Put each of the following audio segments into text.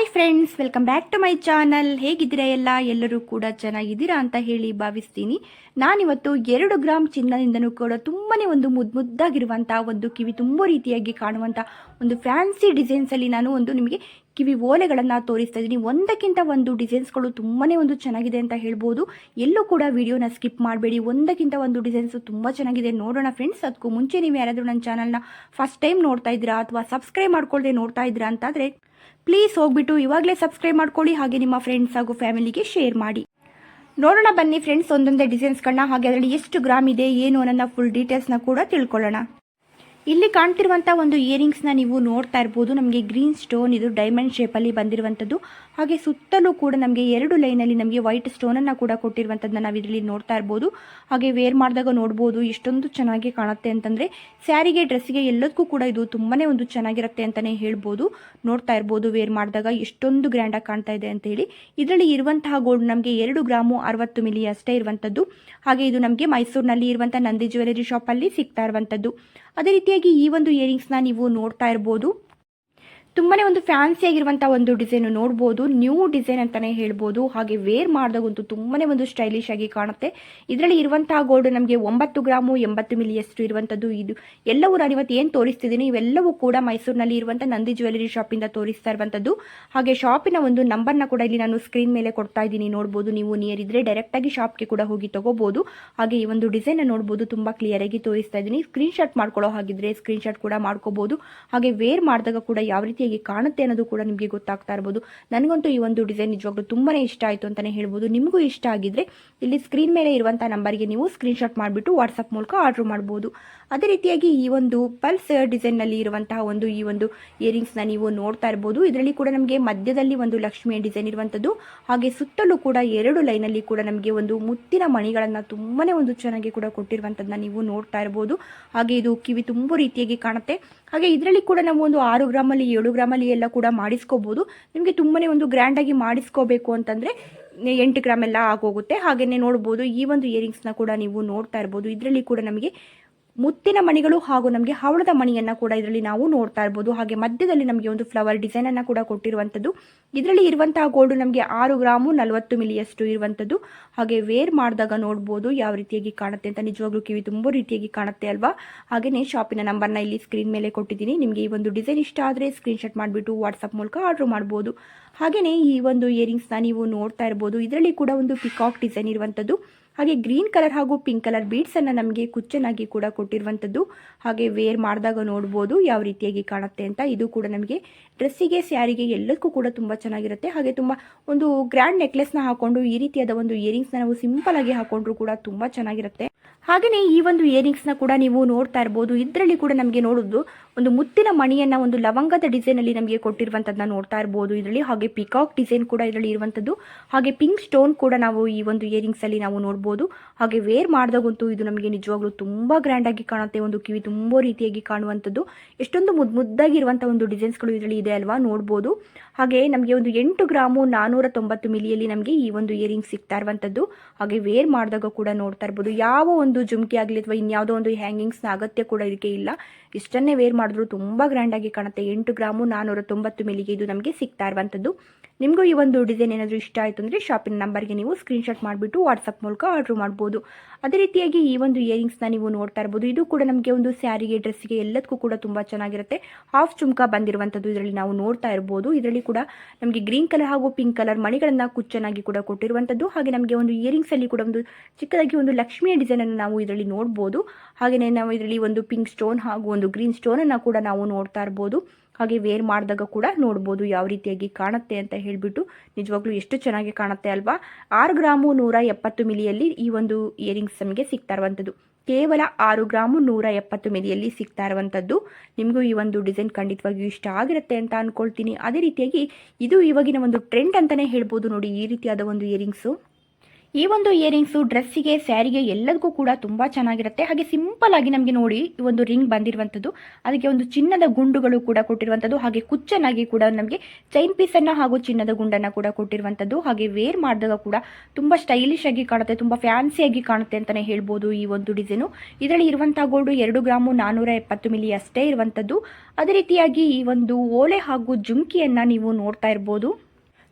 Hi friends welcome back to my channel ಹೇಗಿದ್ದೀರಾ ಎಲ್ಲ? ಎಲ್ಲರೂ ಕೂಡ ಚೆನ್ನಾಗಿದ್ದೀರಾ ಅಂತ ಹೇಳಿ ಭಾವಿಸ್ತೀನಿ. ನಾನಿವತ್ತು ಎರಡು ಗ್ರಾಮ್ ಚಿನ್ನದಿಂದನೂ ಕೂಡ ತುಂಬನೇ ಒಂದು ಮುದ್ದು ಮುದ್ದಾಗಿರುವಂಥ ಒಂದು ಕಿವಿ ತುಂಬ ರೀತಿಯಾಗಿ ಕಾಣುವಂಥ ಒಂದು ಫ್ಯಾನ್ಸಿ ಡಿಸೈನ್ಸಲ್ಲಿ ನಾನು ಒಂದು ನಿಮಗೆ ಕಿವಿ ಓಲೆಗಳನ್ನು ತೋರಿಸ್ತಾ ಇದ್ದೀನಿ ಒಂದಕ್ಕಿಂತ ಒಂದು ಡಿಸೈನ್ಸ್ಗಳು ತುಂಬಾ ಒಂದು ಚೆನ್ನಾಗಿದೆ ಅಂತ ಹೇಳ್ಬೋದು. ಎಲ್ಲೂ ಕೂಡ ವಿಡಿಯೋನ ಸ್ಕಿಪ್ ಮಾಡಬೇಡಿ. ಒಂದಕ್ಕಿಂತ ಒಂದು ಡಿಸೈನ್ಸು ತುಂಬ ಚೆನ್ನಾಗಿದೆ. ನೋಡೋಣ ಫ್ರೆಂಡ್ಸ್, ಅದಕ್ಕೂ ಮುಂಚೆ ನೀವು ಯಾರಾದರೂ ನನ್ನ ಚಾನಲ್ನ ಫಸ್ಟ್ ಟೈಮ್ ನೋಡ್ತಾ ಇದ್ದೀರಾ ಅಥವಾ ಸಬ್ಸ್ಕ್ರೈಬ್ ಮಾಡ್ಕೊಳ್ಳದೆ ನೋಡ್ತಾ ಇದ್ದೀರಾ ಅಂತಾದರೆ ಪ್ಲೀಸ್ ಹೋಗ್ಬಿಟ್ಟು ಇವಾಗಲೇ ಸಬ್ಸ್ಕ್ರೈಬ್ ಮಾಡ್ಕೊಳ್ಳಿ, ಹಾಗೆ ನಿಮ್ಮ ಫ್ರೆಂಡ್ಸ್ ಹಾಗೂ ಫ್ಯಾಮಿಲಿಗೆ ಶೇರ್ ಮಾಡಿ. ನೋಡೋಣ ಬನ್ನಿ ಫ್ರೆಂಡ್ಸ್, ಒಂದೊಂದೇ ಡಿಸೈನ್ಸ್ಗಳನ್ನ, ಹಾಗೆ ಅದರಲ್ಲಿ ಎಷ್ಟು ಗ್ರಾಮ್ ಇದೆ, ಏನು ಅನ್ನೋ ಫುಲ್ ಡೀಟೇಲ್ಸ್ನ ಕೂಡ ತಿಳ್ಕೊಳ್ಳೋಣ. ಇಲ್ಲಿ ಕಾಣ್ತಿರುವಂಥ ಒಂದು ಇಯರಿಂಗ್ಸ್ನ ನೀವು ನೋಡ್ತಾ ಇರ್ಬೋದು. ನಮಗೆ ಗ್ರೀನ್ ಸ್ಟೋನ್ ಇದು ಡೈಮಂಡ್ ಶೇಪಲ್ಲಿ ಬಂದಿರುವಂಥದ್ದು ಹಾಗೆ ಸುತ್ತಲೂ ಕೂಡ ನಮಗೆ ಎರಡು ಲೈನಲ್ಲಿ ನಮಗೆ ವೈಟ್ ಸ್ಟೋನನ್ನು ಕೂಡ ಕೊಟ್ಟಿರುವಂಥದ್ದನ್ನ ನಾವು ಇದರಲ್ಲಿ ನೋಡ್ತಾ ಇರ್ಬೋದು. ಹಾಗೆ ವೇರ್ ಮಾಡಿದಾಗ ನೋಡ್ಬೋದು ಇಷ್ಟೊಂದು ಚೆನ್ನಾಗಿ ಕಾಣುತ್ತೆ ಅಂತಂದರೆ, ಸ್ಯಾರಿಗೆ, ಡ್ರೆಸ್ಸಿಗೆ ಎಲ್ಲದಕ್ಕೂ ಕೂಡ ಇದು ತುಂಬಾ ಒಂದು ಚೆನ್ನಾಗಿರುತ್ತೆ ಅಂತಲೇ ಹೇಳ್ಬೋದು. ನೋಡ್ತಾ ಇರ್ಬೋದು ವೇರ್ ಮಾಡಿದಾಗ ಎಷ್ಟೊಂದು ಗ್ರ್ಯಾಂಡಾಗಿ ಕಾಣ್ತಾ ಇದೆ ಅಂತ ಹೇಳಿ. ಇದರಲ್ಲಿ ಇರುವಂತಹ ಗೋಲ್ಡ್ ನಮಗೆ ಎರಡು ಗ್ರಾಮು ಅರವತ್ತು ಮಿಲಿ ಅಷ್ಟೇ ಇರುವಂಥದ್ದು ಹಾಗೆ ಇದು ನಮಗೆ ಮೈಸೂರಿನಲ್ಲಿ ಇರುವಂಥ ನಂದಿ ಜ್ಯುವೆಲರಿ ಶಾಪಲ್ಲಿ ಸಿಗ್ತಾ ಇರುವಂಥದ್ದು ಅದೇ ರೀತಿಯಾಗಿ ಈ ಒಂದು ಇಯರಿಂಗ್ಸ್ನ ನೀವು ನೋಡ್ತಾ ಇರ್ಬೋದು. ತುಂಬಾ ಒಂದು ಫ್ಯಾನ್ಸಿ ಆಗಿರುವಂತಹ ಒಂದು ಡಿಸೈನ್ ನೋಡ್ಬೋದು. ನ್ಯೂ ಡಿಸೈನ್ ಅಂತಾನೆ ಹೇಳ್ಬೋದು. ಹಾಗೆ ವೇರ್ ಮಾಡಿದಾಗಂತೂ ತುಂಬಾ ಒಂದು ಸ್ಟೈಲಿಶ್ ಆಗಿ ಕಾಣುತ್ತೆ. ಇದರಲ್ಲಿ ಇರುವಂತಹ ಗೋಲ್ಡ್ ನಮಗೆ ಒಂಬತ್ತು ಗ್ರಾಮು, ಎಂಬತ್ತು ಮಿಲಿಯಷ್ಟು ಇರುವಂತದ್ದು ಇದು. ಎಲ್ಲವೂ ನಾನು ಇವತ್ತು ಏನು ತೋರಿಸ್ತಿದ್ದೀನಿ, ಇವೆಲ್ಲವೂ ಕೂಡ ಮೈಸೂರಿನಲ್ಲಿ ಇರುವಂತಹ ನಂದಿ ಜ್ಯುವೆಲರಿ ಶಾಪಿಂದ ತೋರಿಸ್ತಾ ಇರುವಂಥದ್ದು ಹಾಗೆ ಶಾಪಿನ ಒಂದು ನಂಬರ್ನ ಕೂಡ ಇಲ್ಲಿ ನಾನು ಸ್ಕ್ರೀನ್ ಮೇಲೆ ಕೊಡ್ತಾ ಇದ್ದೀನಿ ನೋಡ್ಬೋದು. ನೀವು ನಿಯರ್ ಇದ್ರೆ ಡೈರೆಕ್ಟ್ ಆಗಿ ಶಾಪ್ ಶಾಪ್ಗೆ ಕೂಡ ಹೋಗಿ ತಗೋಬಹುದು ಹಾಗೆ ಈ ಒಂದು ಡಿಸೈನ್ ನೋಡ್ಬೋದು, ತುಂಬಾ ಕ್ಲಿಯರ್ ಆಗಿ ತೋರಿಸ್ತಾ ಇದ್ದೀನಿ. ಸ್ಕ್ರೀನ್ ಶಾಟ್ ಮಾಡ್ಕೊಳ್ಳೋ ಹಾಗಿದ್ರೆ ಸ್ಕ್ರೀನ್ ಶಾಟ್ ಕೂಡ ಮಾಡ್ಕೋಬಹುದು ಹಾಗೆ ವೇರ್ ಮಾಡಿದಾಗ ಕೂಡ ಯಾವ ರೀತಿಯಾಗಿ ಕಾಣುತ್ತೆ ಅನ್ನೋದು ಕೂಡ ನಿಮಗೆ ಗೊತ್ತಾಗ್ತಾ ಇರ್ಬೋದು. ನನಗಂತೂ ಈ ಒಂದು ಡಿಸೈನ್ ನಿಜವಾಗ್ಲೂ ತುಂಬಾನೇ ಇಷ್ಟ ಆಯಿತು ಅಂತಲೇ ಹೇಳ್ಬೋದು. ನಿಮಗೂ ಇಷ್ಟ ಆಗಿದ್ರೆ ಇಲ್ಲಿ ಸ್ಕ್ರೀನ್ ಮೇಲೆ ಇರುವಂಥ ನಂಬರ್ಗೆ ನೀವು ಸ್ಕ್ರೀನ್ ಶಾಟ್ ಮಾಡಿಬಿಟ್ಟು ವಾಟ್ಸಪ್ ಮೂಲಕ ಆರ್ಡರ್ ಮಾಡ್ಬೋದು. ಅದೇ ರೀತಿಯಾಗಿ ಈ ಒಂದು ಪಲ್ಸ್ ಡಿಸೈನ್ನಲ್ಲಿ ಇರುವಂತಹ ಒಂದು ಈ ಒಂದು ಇಯರಿಂಗ್ಸ್ನ ನೀವು ನೋಡ್ತಾ ಇರ್ಬೋದು. ಇದರಲ್ಲಿ ಕೂಡ ನಮಗೆ ಮಧ್ಯದಲ್ಲಿ ಒಂದು ಲಕ್ಷ್ಮಿಯ ಡಿಸೈನ್ ಇರುವಂಥದ್ದು ಹಾಗೆ ಸುತ್ತಲೂ ಕೂಡ ಎರಡು ಲೈನಲ್ಲಿ ಕೂಡ ನಮಗೆ ಒಂದು ಮುತ್ತಿನ ಮಣಿಗಳನ್ನು ತುಂಬಾನೇ ಒಂದು ಚೆನ್ನಾಗಿ ಕೂಡ ಕೊಟ್ಟಿರುವಂಥದ್ದನ್ನ ನೀವು ನೋಡ್ತಾ ಇರ್ಬೋದು. ಹಾಗೆ ಇದು ಕಿವಿ ತುಂಬ ರೀತಿಯಾಗಿ ಕಾಣುತ್ತೆ. ಹಾಗೆ ಇದರಲ್ಲಿ ಕೂಡ ನಾವು ಒಂದು ಆರು ಗ್ರಾಮಲ್ಲಿ, ಏಳು ಗ್ರಾಮಲ್ಲಿ ಎಲ್ಲ ಕೂಡ ಮಾಡಿಸ್ಕೋಬೋದು. ನಿಮಗೆ ತುಂಬಾನೇ ಒಂದು ಗ್ರ್ಯಾಂಡಾಗಿ ಮಾಡಿಸ್ಕೋಬೇಕು ಅಂತಂದರೆ ಎಂಟು ಗ್ರಾಮ್ ಎಲ್ಲ ಆಗೋಗುತ್ತೆ. ಹಾಗೆಯೇ ನೋಡ್ಬೋದು, ಈ ಒಂದು ಇಯರಿಂಗ್ಸ್ನ ಕೂಡ ನೀವು ನೋಡ್ತಾ ಇರ್ಬೋದು. ಇದರಲ್ಲಿ ಕೂಡ ನಮಗೆ ಮುತ್ತಿನ ಮಣಿಗಳು ಹಾಗೂ ನಮಗೆ ಹವಳದ ಮಣಿಯನ್ನು ಕೂಡ ಇದರಲ್ಲಿ ನಾವು ನೋಡ್ತಾ ಇರ್ಬೋದು. ಹಾಗೆ ಮಧ್ಯದಲ್ಲಿ ನಮಗೆ ಒಂದು ಫ್ಲವರ್ ಡಿಸೈನ್ ಅನ್ನು ಕೂಡ ಕೊಟ್ಟಿರುವಂಥದ್ದು. ಇದರಲ್ಲಿ ಇರುವಂತಹ ಗೋಲ್ಡ್ ನಮಗೆ ಆರು ಗ್ರಾಮು ನಲವತ್ತು ಮಿಲಿಯಷ್ಟು ಇರುವಂಥದ್ದು. ಹಾಗೆ ವೇರ್ ಮಾಡಿದಾಗ ನೋಡ್ಬೋದು ಯಾವ ರೀತಿಯಾಗಿ ಕಾಣುತ್ತೆ ಅಂತ. ನಿಜವಾಗ್ಲೂ ಕಿವಿ ತುಂಬ ರೀತಿಯಾಗಿ ಕಾಣುತ್ತೆ ಅಲ್ವಾ? ಹಾಗೆಯೇ ಶಾಪಿನ ನಂಬರ್ನ ಇಲ್ಲಿ ಸ್ಕ್ರೀನ್ ಮೇಲೆ ಕೊಟ್ಟಿದ್ದೀನಿ. ನಿಮಗೆ ಈ ಒಂದು ಡಿಸೈನ್ ಇಷ್ಟ ಆದರೆ ಸ್ಕ್ರೀನ್ಶಾಟ್ ಮಾಡಿಬಿಟ್ಟು ವಾಟ್ಸಪ್ ಮೂಲಕ ಆರ್ಡರ್ ಮಾಡ್ಬೋದು. ಹಾಗೆಯೇ ಈ ಒಂದು ಇಯರಿಂಗ್ಸ್ನ ನೀವು ನೋಡ್ತಾ ಇರ್ಬೋದು. ಇದರಲ್ಲಿ ಕೂಡ ಒಂದು ಪಿಕಾಕ್ ಡಿಸೈನ್ ಇರುವಂಥದ್ದು ಹಾಗೆ ಗ್ರೀನ್ ಕಲರ್ ಹಾಗೂ ಪಿಂಕ್ ಕಲರ್ ಬೀಡ್ಸನ್ನು ನಮಗೆ ಕುಚ್ಚನಾಗಿ ಕೂಡ ಕೊಟ್ಟಿರುವಂಥದ್ದು ಹಾಗೆ ವೇರ್ ಮಾಡಿದಾಗ ನೋಡ್ಬೋದು ಯಾವ ರೀತಿಯಾಗಿ ಕಾಣುತ್ತೆ ಅಂತ. ಇದು ಕೂಡ ನಮಗೆ ಡ್ರೆಸ್ಸಿಗೆ, ಸ್ಯಾರಿಗೆ ಎಲ್ಲದಕ್ಕೂ ಕೂಡ ತುಂಬ ಚೆನ್ನಾಗಿರುತ್ತೆ. ಹಾಗೆ ತುಂಬ ಒಂದು ಗ್ರ್ಯಾಂಡ್ ನೆಕ್ಲೆಸ್ನ ಹಾಕೊಂಡು ಈ ರೀತಿಯಾದ ಒಂದು ಇಯರಿಂಗ್ಸ್ನ ನಾವು ಸಿಂಪಲ್ ಆಗಿ ಹಾಕೊಂಡ್ರು ಕೂಡ ತುಂಬ ಚೆನ್ನಾಗಿರುತ್ತೆ. ಹಾಗೆಯೇ ಈ ಒಂದು ಇಯರಿಂಗ್ಸ್ನ ಕೂಡ ನೀವು ನೋಡ್ತಾ ಇರ್ಬೋದು. ಇದರಲ್ಲಿ ಕೂಡ ನಮಗೆ ನೋಡೋದು ಒಂದು ಮುತ್ತಿನ ಮಣಿಯನ್ನು ಒಂದು ಲವಂಗದ ಡಿಸೈನಲ್ಲಿ ನಮಗೆ ಕೊಟ್ಟಿರುವಂಥದ್ದನ್ನ ನೋಡ್ತಾ ಇರ್ಬೋದು. ಇದರಲ್ಲಿ ಹಾಗೆ ಪಿಕಾಕ್ ಡಿಸೈನ್ ಕೂಡ ಇದರಲ್ಲಿ ಇರುವಂಥದ್ದು ಹಾಗೆ ಪಿಂಕ್ ಸ್ಟೋನ್ ಕೂಡ ನಾವು ಈ ಒಂದು ಇಯರಿಂಗ್ಸಲ್ಲಿ ನಾವು ನೋಡ್ಬೋದು. ಹಾಗೆ ವೇರ್ ಮಾಡಿದಾಗಂತೂ ಇದು ನಮಗೆ ನಿಜವಾಗ್ಲೂ ತುಂಬ ಗ್ರ್ಯಾಂಡಾಗಿ ಕಾಣುತ್ತೆ. ಒಂದು ಕಿವಿ ತುಂಬ ರೀತಿಯಾಗಿ ಕಾಣುವಂಥದ್ದು ಎಷ್ಟೊಂದು ಮುದ್ದು ಮುದ್ದಾಗಿರುವಂಥ ಒಂದು ಡಿಸೈನ್ಸ್ಗಳು ಇದರಲ್ಲಿ ಇದೆ ಅಲ್ವಾ ನೋಡ್ಬೋದು. ಹಾಗೆ ನಮಗೆ ಒಂದು ಎಂಟು ಗ್ರಾಮು ನಾನ್ನೂರ ತೊಂಬತ್ತು ಮಿಲಿಯಲ್ಲಿ ನಮಗೆ ಈ ಒಂದು ಇಯರಿಂಗ್ ಸಿಗ್ತಾ ಇರುವಂಥದ್ದು ಹಾಗೆ ವೇರ್ ಮಾಡಿದಾಗ ಕೂಡ ನೋಡ್ತಾ ಇರ್ಬೋದು. ಯಾವ ಒಂದು ಜುಮ್ಕಿ ಆಗಲಿ ಅಥವಾ ಇನ್ಯಾವುದೋ ಒಂದು ಹ್ಯಾಂಗಿಂಗ್ಸ್ನ ಅಗತ್ಯ ಕೂಡ ಇದಕ್ಕೆ ಇಲ್ಲ. ಇಷ್ಟನ್ನೇ ವೇರ್ ಮಾಡಿದ್ರು ತುಂಬ ಗ್ರ್ಯಾಂಡಾಗಿ ಕಾಣುತ್ತೆ. ಎಂಟು ಗ್ರಾಮು ನಾನ್ನೂರ ತೊಂಬತ್ತು ಮಿಲಿಗೆ ಇದು ನಮಗೆ ಸಿಗ್ತಾ ಇರುವಂಥದ್ದು ನಿಮಗೂ ಈ ಒಂದು ಡಿಸೈನ್ ಏನಾದರೂ ಇಷ್ಟ ಆಯಿತು ಅಂದರೆ ಶಾಪಿನ ನಂಬರ್ಗೆ ನೀವು ಸ್ಕ್ರೀನ್ಶಾಟ್ ಮಾಡಿಬಿಟ್ಟು ವಾಟ್ಸಪ್ ಮೂಲಕ ಆರ್ಡ್ರ್ ಮಾಡ್ಬೋದು. ಅದೇ ರೀತಿಯಾಗಿ ಈ ಒಂದು ಇಯರಿಂಗ್ಸ್ನ ನೀವು ನೋಡ್ತಾ ಇರ್ಬೋದು. ಇದು ಕೂಡ ನಮಗೆ ಒಂದು ಸ್ಯಾರಿಗೆ ಡ್ರೆಸ್ಸಿಗೆ ಎಲ್ಲದಕ್ಕೂ ಕೂಡ ತುಂಬ ಚೆನ್ನಾಗಿರುತ್ತೆ. ಹಾಫ್ ಚುಮ್ಕ ಬಂದಿರುವಂಥದ್ದು ಇದರಲ್ಲಿ ನಾವು ನೋಡ್ತಾ ಇರ್ಬೋದು. ಇದರಲ್ಲಿ ಕೂಡ ನಮಗೆ ಗ್ರೀನ್ ಕಲರ್ ಹಾಗೂ ಪಿಂಕ್ ಕಲರ್ ಮಣಿಗಳನ್ನು ಕುಚ್ಚನಾಗಿ ಕೂಡ ಕೊಟ್ಟಿರುವಂಥದ್ದು ಹಾಗೆ ನಮಗೆ ಒಂದು ಇಯರಿಂಗ್ಸಲ್ಲಿ ಕೂಡ ಒಂದು ಚಿಕ್ಕದಾಗಿ ಒಂದು ಲಕ್ಷ್ಮಿಯ ಡಿಸೈನನ್ನು ನಾವು ಇದರಲ್ಲಿ ನೋಡ್ಬೋದು. ಹಾಗೆಯೇ ನಾವು ಇದರಲ್ಲಿ ಒಂದು ಪಿಂಕ್ ಸ್ಟೋನ್ ಹಾಗೂ ಒಂದು ಗ್ರೀನ್ ಸ್ಟೋನನ್ನು ಕೂಡ ನಾವು ನೋಡ್ತಾ ಇರ್ಬೋದು. ಹಾಗೆ ವೇರ್ ಮಾಡಿದಾಗ ಕೂಡ ನೋಡ್ಬೋದು ಯಾವ ರೀತಿಯಾಗಿ ಕಾಣುತ್ತೆ ಅಂತ ಹೇಳಿಬಿಟ್ಟು ನಿಜವಾಗ್ಲೂ ಎಷ್ಟು ಚೆನ್ನಾಗಿ ಕಾಣುತ್ತೆ ಅಲ್ವಾ? ಆರು ಗ್ರಾಮು ನೂರ ಎಪ್ಪತ್ತು ಮಿಲಿಯಲ್ಲಿ ಈ ಒಂದು ಇಯರಿಂಗ್ಸ್ ನಮಗೆ ಸಿಗ್ತಾ ಇರುವಂಥದ್ದು. ಕೇವಲ ಆರು ಗ್ರಾಮು ನೂರ ಎಪ್ಪತ್ತು ಮಿಲಿಯಲ್ಲಿ ಸಿಗ್ತಾ ಇರುವಂಥದ್ದು. ನಿಮಗೂ ಈ ಒಂದು ಡಿಸೈನ್ ಖಂಡಿತವಾಗಿಯೂ ಇಷ್ಟ ಆಗಿರುತ್ತೆ ಅಂತ ಅಂದ್ಕೊಳ್ತೀನಿ ಅದೇ ರೀತಿಯಾಗಿ ಇದು ಇವಾಗಿನ ಒಂದು ಟ್ರೆಂಡ್ ಅಂತಲೇ ಹೇಳ್ಬೋದು ನೋಡಿ ಈ ರೀತಿಯಾದ ಒಂದು ಇಯರಿಂಗ್ಸು. ಈ ಒಂದು ಇಯರಿಂಗ್ಸು ಡ್ರೆಸ್ಸಿಗೆ, ಸ್ಯಾರಿಗೆ ಎಲ್ಲದಕ್ಕೂ ಕೂಡ ತುಂಬ ಚೆನ್ನಾಗಿರುತ್ತೆ. ಹಾಗೆ ಸಿಂಪಲ್ ಆಗಿ ನಮಗೆ ನೋಡಿ ಈ ಒಂದು ರಿಂಗ್ ಬಂದಿರುವಂಥದ್ದು. ಅದಕ್ಕೆ ಒಂದು ಚಿನ್ನದ ಗುಂಡುಗಳು ಕೂಡ ಕೊಟ್ಟಿರುವಂಥದ್ದು. ಹಾಗೆ ಕುಚ್ಚನಾಗಿ ಕೂಡ ನಮಗೆ ಚೈನ್ ಪೀಸನ್ನು ಹಾಗೂ ಚಿನ್ನದ ಗುಂಡನ್ನು ಕೂಡ ಕೊಟ್ಟಿರುವಂಥದ್ದು. ಹಾಗೆ ವೇರ್ ಮಾಡಿದಾಗ ಕೂಡ ತುಂಬ ಸ್ಟೈಲಿಶ್ ಆಗಿ ಕಾಣುತ್ತೆ, ತುಂಬ ಫ್ಯಾನ್ಸಿಯಾಗಿ ಕಾಣುತ್ತೆ ಅಂತಲೇ ಹೇಳ್ಬೋದು ಈ ಒಂದು ಡಿಸೈನು ಇದರಲ್ಲಿ ಇರುವಂಥ ಗೋಲ್ಡು ಎರಡು ಗ್ರಾಮು ನಾನ್ನೂರ ಎಪ್ಪತ್ತು ಮಿಲಿ ಅಷ್ಟೇ ಇರುವಂಥದ್ದು. ಅದೇ ರೀತಿಯಾಗಿ ಈ ಒಂದು ಓಲೆ ಹಾಗೂ ಜುಂಕಿಯನ್ನ ನೀವು ನೋಡ್ತಾ ಇರ್ಬೋದು.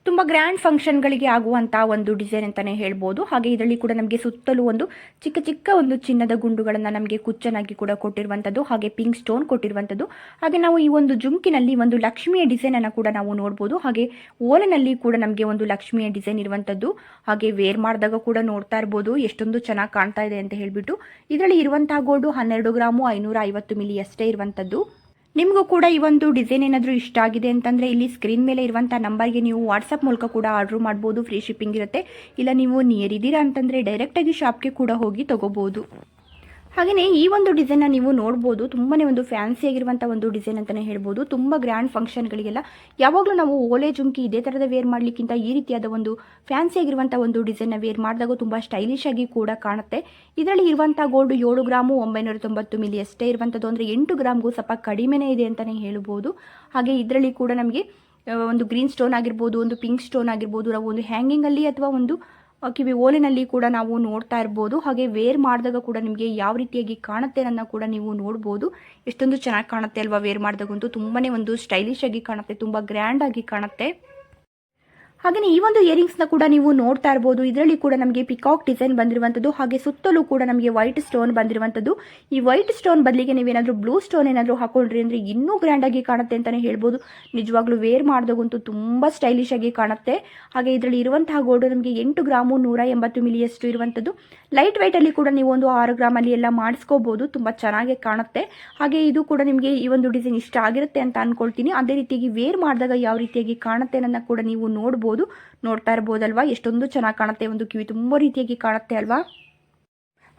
ತುಂಬ ಗ್ರ್ಯಾಂಡ್ ಫಂಕ್ಷನ್ಗಳಿಗೆ ಆಗುವಂಥ ಒಂದು ಡಿಸೈನ್ ಅಂತಲೇ ಹೇಳ್ಬೋದು. ಹಾಗೆ ಇದರಲ್ಲಿ ಕೂಡ ನಮಗೆ ಸುತ್ತಲೂ ಒಂದು ಚಿಕ್ಕ ಚಿಕ್ಕ ಒಂದು ಚಿನ್ನದ ಗುಂಡುಗಳನ್ನು ನಮಗೆ ಕುಚ್ಚನಾಗಿ ಕೂಡ ಕೊಟ್ಟಿರುವಂಥದ್ದು ಹಾಗೆ ಪಿಂಕ್ ಸ್ಟೋನ್ ಕೊಟ್ಟಿರುವಂಥದ್ದು ಹಾಗೆ ನಾವು ಈ ಒಂದು ಜುಮ್ಕಿನಲ್ಲಿ ಒಂದು ಲಕ್ಷ್ಮಿಯ ಡಿಸೈನನ್ನು ಕೂಡ ನಾವು ನೋಡ್ಬೋದು. ಹಾಗೆ ಓಲೆನಲ್ಲಿ ಕೂಡ ನಮಗೆ ಒಂದು ಲಕ್ಷ್ಮಿಯ ಡಿಸೈನ್ ಇರುವಂಥದ್ದು ಹಾಗೆ ವೇರ್ ಮಾಡಿದಾಗ ಕೂಡ ನೋಡ್ತಾ ಇರ್ಬೋದು. ಎಷ್ಟೊಂದು ಚೆನ್ನಾಗಿ ಕಾಣ್ತಾ ಇದೆ ಅಂತ ಹೇಳಿಬಿಟ್ಟು. ಇದರಲ್ಲಿ ಇರುವಂತಹ ಗೋಲ್ಡು ಹನ್ನೆರಡು ಗ್ರಾಮು ಐನೂರ ಐವತ್ತು ಮಿಲಿ ಅಷ್ಟೇ ಇರುವಂಥದ್ದು ನಿಮಗೂ ಕೂಡ ಈ ಒಂದು ಡಿಸೈನ್ ಏನಾದರೂ ಇಷ್ಟ ಆಗಿದೆ ಅಂತಂದರೆ ಇಲ್ಲಿ ಸ್ಕ್ರೀನ್ ಮೇಲೆ ಇರುವಂಥ ನಂಬರ್ಗೆ ನೀವು ವಾಟ್ಸಪ್ ಮೂಲಕ ಕೂಡ ಆರ್ಡರ್ ಮಾಡ್ಬೋದು ಫ್ರೀ ಶಿಪ್ಪಿಂಗ್ ಇರುತ್ತೆ. ಇಲ್ಲ ನೀವು ನಿಯರ್ ಇದ್ದೀರಾ ಅಂತಂದರೆ ಡೈರೆಕ್ಟಾಗಿ ಶಾಪ್ಗೆ ಕೂಡ ಹೋಗಿ ತೊಗೋಬೋದು. ಹಾಗೆಯೇ ಈ ಒಂದು ಡಿಸೈನ್ನ ನೀವು ನೋಡ್ಬೋದು ತುಂಬಾ ಒಂದು ಫ್ಯಾನ್ಸಿ ಆಗಿರುವಂಥ ಒಂದು ಡಿಸೈನ್ ಅಂತಲೇ ಹೇಳ್ಬೋದು. ತುಂಬ ಗ್ರ್ಯಾಂಡ್ ಫಂಕ್ಷನ್ಗಳಿಗೆಲ್ಲ ಯಾವಾಗಲೂ ನಾವು ಓಲೆ ಜುಮ್ಕಿ ಇದೇ ಥರದ ವೇರ್ ಮಾಡಲಿಕ್ಕಿಂತ ಈ ರೀತಿಯಾದ ಒಂದು ಫ್ಯಾನ್ಸಿ ಆಗಿರುವಂಥ ಒಂದು ಡಿಸೈನ್ನ ವೇರ್ ಮಾಡಿದಾಗ ತುಂಬ ಸ್ಟೈಲಿಶ್ ಆಗಿ ಕೂಡ ಕಾಣುತ್ತೆ. ಇದರಲ್ಲಿ ಇರುವಂಥ ಗೋಲ್ಡ್ ಏಳು ಗ್ರಾಮು ಒಂಬೈನೂರ ತೊಂಬತ್ತು ಮಿಲಿ ಅಷ್ಟೇ ಇರುವಂಥದ್ದು ಅಂದರೆ ಎಂಟು ಗ್ರಾಮ್ಗೂ ಸ್ವಲ್ಪ ಕಡಿಮೆನೇ ಇದೆ ಅಂತಲೇ ಹೇಳ್ಬೋದು. ಹಾಗೆ ಇದರಲ್ಲಿ ಕೂಡ ನಮಗೆ ಒಂದು ಗ್ರೀನ್ ಸ್ಟೋನ್ ಆಗಿರ್ಬೋದು, ಒಂದು ಪಿಂಕ್ ಸ್ಟೋನ್ ಆಗಿರ್ಬೋದು, ನಾವು ಒಂದು ಹ್ಯಾಂಗಿಂಗಲ್ಲಿ ಅಥವಾ ಒಂದು ಕಿವಿ ಓಲಿನಲ್ಲಿ ಕೂಡ ನಾವು ನೋಡ್ತಾ ಇರ್ಬೋದು. ಹಾಗೆ ವೇರ್ ಮಾಡಿದಾಗ ಕೂಡ ನಿಮಗೆ ಯಾವ ರೀತಿಯಾಗಿ ಕಾಣುತ್ತೆ ಅನ್ನೋ ಕೂಡ ನೀವು ನೋಡ್ಬೋದು. ಎಷ್ಟೊಂದು ಚೆನ್ನಾಗಿ ಕಾಣುತ್ತೆ ಅಲ್ವಾ ವೇರ್ ಮಾಡಿದಾಗಂತೂ? ತುಂಬಾ ಒಂದು ಸ್ಟೈಲಿಶ್ ಆಗಿ ಕಾಣುತ್ತೆ, ತುಂಬ ಗ್ರ್ಯಾಂಡ್ ಆಗಿ ಕಾಣುತ್ತೆ. ಹಾಗೆಯೇ ಈ ಒಂದು ಇಯರಿಂಗ್ಸ್ನ ಕೂಡ ನೀವು ನೋಡ್ತಾ ಇರಬಹುದು ಇದರಲ್ಲಿ ಕೂಡ ನಮಗೆ ಪಿಕಾಕ್ ಡಿಸೈನ್ ಬಂದಿರುವಂಥದ್ದು, ಹಾಗೆ ಸುತ್ತಲೂ ಕೂಡ ನಮಗೆ ವೈಟ್ ಸ್ಟೋನ್ ಬಂದಿರುವಂಥದ್ದು. ಈ ವೈಟ್ ಸ್ಟೋನ್ ಬದಲಿಗೆ ನೀವೇನಾದರೂ ಬ್ಲೂ ಸ್ಟೋನ್ ಏನಾದರೂ ಹಾಕೊಂಡ್ರಿ ಅಂದರೆ ಇನ್ನೂ ಗ್ರ್ಯಾಂಡಾಗಿ ಕಾಣುತ್ತೆ ಅಂತಲೇ ಹೇಳ್ಬೋದು. ನಿಜವಾಗ್ಲೂ ವೇರ್ ಮಾಡಿದಾಗಂತೂ ತುಂಬ ಸ್ಟೈಲಿಶ್ ಆಗಿ ಕಾಣುತ್ತೆ. ಹಾಗೆ ಇದರಲ್ಲಿ ಇರುವಂತಹ ಗೋಲ್ಡ್ ನಮಗೆ ಎಂಟು ಗ್ರಾಮು ನೂರ ಎಂಬತ್ತು ಮಿಲಿಯಷ್ಟು ಇರುವಂಥದ್ದು. ಲೈಟ್ ವೆಯ್ಟಲ್ಲಿ ಕೂಡ ನೀವು ಒಂದು ಆರು ಗ್ರಾಮಲ್ಲಿ ಎಲ್ಲ ಮಾಡಿಸ್ಕೋಬೋದು. ತುಂಬ ಚೆನ್ನಾಗಿ ಕಾಣುತ್ತೆ. ಹಾಗೆ ಇದು ಕೂಡ ನಿಮಗೆ ಈ ಒಂದು ಡಿಸೈನ್ ಇಷ್ಟ ಆಗಿರುತ್ತೆ ಅಂತ ಅನ್ಕೊಳ್ತೀನಿ. ಅದೇ ರೀತಿಯಾಗಿ ವೇರ್ ಮಾಡಿದಾಗ ಯಾವ ರೀತಿಯಾಗಿ ಕಾಣುತ್ತೆ ಅನ್ನೋದನ್ನ ಕೂಡ ನೀವು ನೋಡ್ಬೋದು. ನೋಡ್ತಾ ಇರ್ಬೋದಲ್ವಾ? ಎಷ್ಟೊಂದು ಚೆನ್ನಾಗಿ ಕಾಣುತ್ತೆ, ಒಂದು ಕಿವಿ ತುಂಬ ರೀತಿಯಾಗಿ ಕಾಣುತ್ತೆ ಅಲ್ವಾ?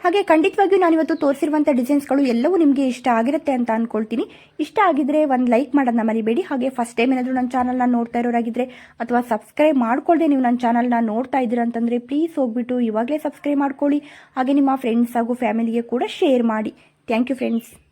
ಹಾಗೆ ಖಂಡಿತವಾಗಿಯೂ ನಾನಿವತ್ತು ತೋರಿಸಿರುವಂಥ ಡಿಸೈನ್ಸ್ಗಳು ಎಲ್ಲವೂ ನಿಮಗೆ ಇಷ್ಟ ಆಗಿರುತ್ತೆ ಅಂತ ಅಂದ್ಕೊಳ್ತೀನಿ ಇಷ್ಟ ಆಗಿದ್ರೆ ಒಂದು ಲೈಕ್ ಮಾಡೋದನ್ನ ಮರಿಬೇಡಿ. ಹಾಗೆ ಫಸ್ಟ್ ಟೈಮ್ ಏನಾದರೂ ನನ್ನ ಚಾನಲ್ನ ನೋಡ್ತಾ ಇರೋರಾಗಿದ್ದರೆ ಅಥವಾ ಸಬ್ಸ್ಕ್ರೈಬ್ ಮಾಡ್ಕೊಳ್ಳದೆ ನೀವು ನನ್ನ ಚಾನಲ್ನ ನೋಡ್ತಾ ಇದ್ದೀರ ಅಂತಂದರೆ ಪ್ಲೀಸ್ ಹೋಗ್ಬಿಟ್ಟು ಇವಾಗಲೇ ಸಬ್ಸ್ಕ್ರೈಬ್ ಮಾಡ್ಕೊಳ್ಳಿ. ಹಾಗೆ ನಿಮ್ಮ ಫ್ರೆಂಡ್ಸ್ ಹಾಗೂ ಫ್ಯಾಮಿಲಿಗೆ ಕೂಡ ಶೇರ್ ಮಾಡಿ. Thank you friends